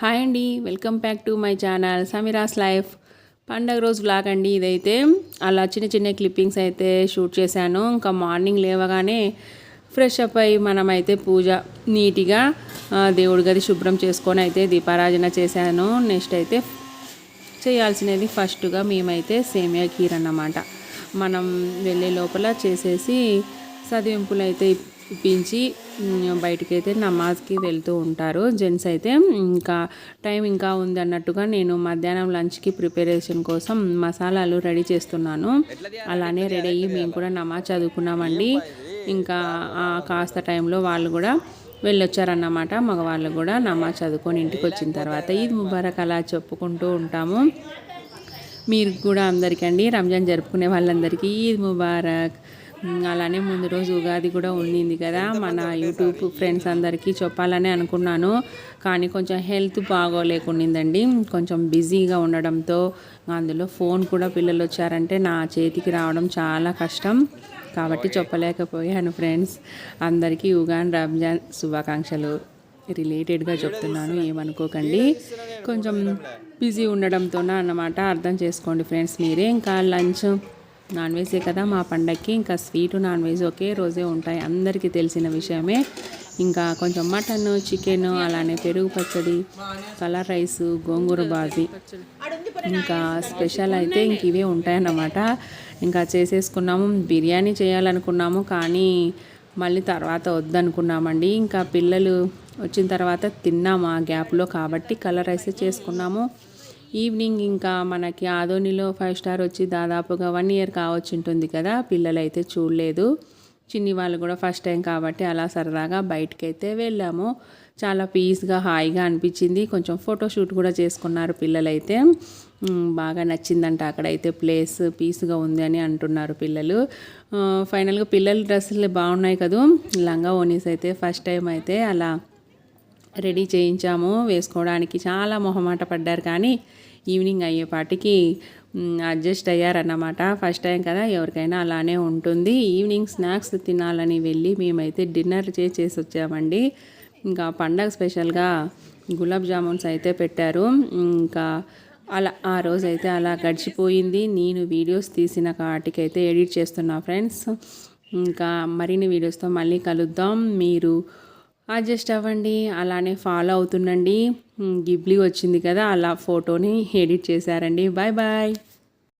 Hi అండి welcome back to my channel Sameera's life. పండగ రోజు బ్లాగ్ అండి ఇదైతే. అలా చిన్న చిన్న క్లిప్పింగ్స్ అయితే షూట్ చేశాను. ఇంకా మార్నింగ్ లేవగానే ఫ్రెష్ అప్ అయ్యి మనమైతే పూజ నీట్గా దేవుడి గది శుభ్రం చేసుకొని అయితే దీపారాజన చేశాను. నెక్స్ట్ అయితే చేయాల్సినది ఫస్ట్గా మేమైతే సేమియా కీర్ అన్నమాట మనం వెళ్ళే లోపల చేసేసి సదివింపులు అయితే ఇప్పించి బయటికి అయితే నమాజ్కి వెళ్తూ ఉంటారు. జెంట్స్ అయితే ఇంకా టైం ఇంకా ఉంది అన్నట్టుగా నేను మధ్యాహ్నం లంచ్కి ప్రిపరేషన్ కోసం మసాలాలు రెడీ చేస్తున్నాను. అలానే రెడీ అయ్యి మేము కూడా నమాజ్ చదువుకున్నామండి. ఇంకా కాస్త టైంలో వాళ్ళు కూడా వెళ్ళొచ్చారన్నమాట. మగవాళ్ళు కూడా నమాజ్ చదువుకొని ఇంటికి వచ్చిన తర్వాత ఈద్ ముబారక్ అలా చెప్పుకుంటూ ఉంటాము. మీరు కూడా అందరికండి రంజాన్ జరుపుకునే వాళ్ళందరికీ ఈద్ ముబారక్. అలానే ముందు రోజు ఉగాది కూడా ఉండింది కదా. మన యూట్యూబ్ ఫ్రెండ్స్ అందరికీ చెప్పాలని అనుకున్నాను. కానీ కొంచెం హెల్త్ బాగోలేకుండిందండి. కొంచెం బిజీగా ఉండడంతో అందులో ఫోన్ కూడా పిల్లలు వచ్చారంటే నా చేతికి రావడం చాలా కష్టం. కాబట్టి చెప్పలేకపోయాను ఫ్రెండ్స్. అందరికీ ఉగాన్ రంజాన్ శుభాకాంక్షలు. రిలేటెడ్గా చెప్తున్నాను ఏమనుకోకండి. కొంచెం బిజీ ఉండడంతోనే అన్నమాట అర్థం చేసుకోండి ఫ్రెండ్స్ మీరే. ఇంకా లంచ్ నాన్ వెజే కదా మా పండగకి ఇంకా స్వీట్ నాన్ వెజ్ ఒకే రోజే ఉంటాయి. అందరికీ తెలిసిన విషయమే. ఇంకా కొంచెం మటన్ చికెన్ అలానే పెరుగు పచ్చడి కలర్ రైస్ గోంగూర బాజీ. ఇంకా స్పెషల్ అయితే ఇంక ఇవే ఉంటాయన్నమాట. ఇంకా చేసేసుకున్నాము బిర్యానీ చేయాలనుకున్నాము కానీ మళ్ళీ తర్వాత వద్దనుకున్నామండి. ఇంకా పిల్లలు వచ్చిన తర్వాత తిన్నాము ఆ గ్యాప్లో కాబట్టి కలర్ రైస్ చేసుకున్నాము. ఈవినింగ్ ఇంకా మనకి ఆదోనిలో ఫైవ్ స్టార్ వచ్చి దాదాపుగా వన్ ఇయర్ కావచ్చు ఉంటుంది కదా. పిల్లలు అయితే చూడలేదు. చిన్ని వాళ్ళు కూడా ఫస్ట్ టైం కాబట్టి అలా సరదాగా బయటకు అయితే వెళ్ళాము. చాలా పీస్గా హాయిగా అనిపించింది. కొంచెం ఫోటోషూట్ కూడా చేసుకున్నారు పిల్లలైతే. బాగా నచ్చిందంట అక్కడైతే ప్లేస్ పీస్గా ఉంది అని అంటున్నారు పిల్లలు. ఫైనల్గా పిల్లల డ్రెస్సులు బాగున్నాయి కదా. లంగా ఓనీస్ అయితే ఫస్ట్ టైం అయితే అలా రెడీ చేయించాము వేసుకోవడానికి చాలా మొహమాట పడ్డారు. కానీ ఈవినింగ్ అయ్యేపాటికి అడ్జస్ట్ అయ్యారన్నమాట. ఫస్ట్ టైం కదా ఎవరికైనా అలానే ఉంటుంది. ఈవినింగ్ స్నాక్స్ తినాలని వెళ్ళి మేమైతే డిన్నర్ చేసి వచ్చామండి ఇంకా పండగ స్పెషల్గా గులాబ్ జామున్స్ అయితే పెట్టారు. ఇంకా అలా ఆ రోజు అయితే అలా గడిచిపోయింది. నేను వీడియోస్ తీసిన కాటికైతే ఎడిట్ చేస్తున్నా ఫ్రెండ్స్. ఇంకా మరిన్ని వీడియోస్తో మళ్ళీ కలుద్దాం. మీరు అడ్జస్ట్ అవ్వండి అలానే ఫాలో అవుతుండండి. గిబ్లీ వచ్చింది కదా అలా ఫోటోని ఎడిట్ చేశారండి. Bye bye.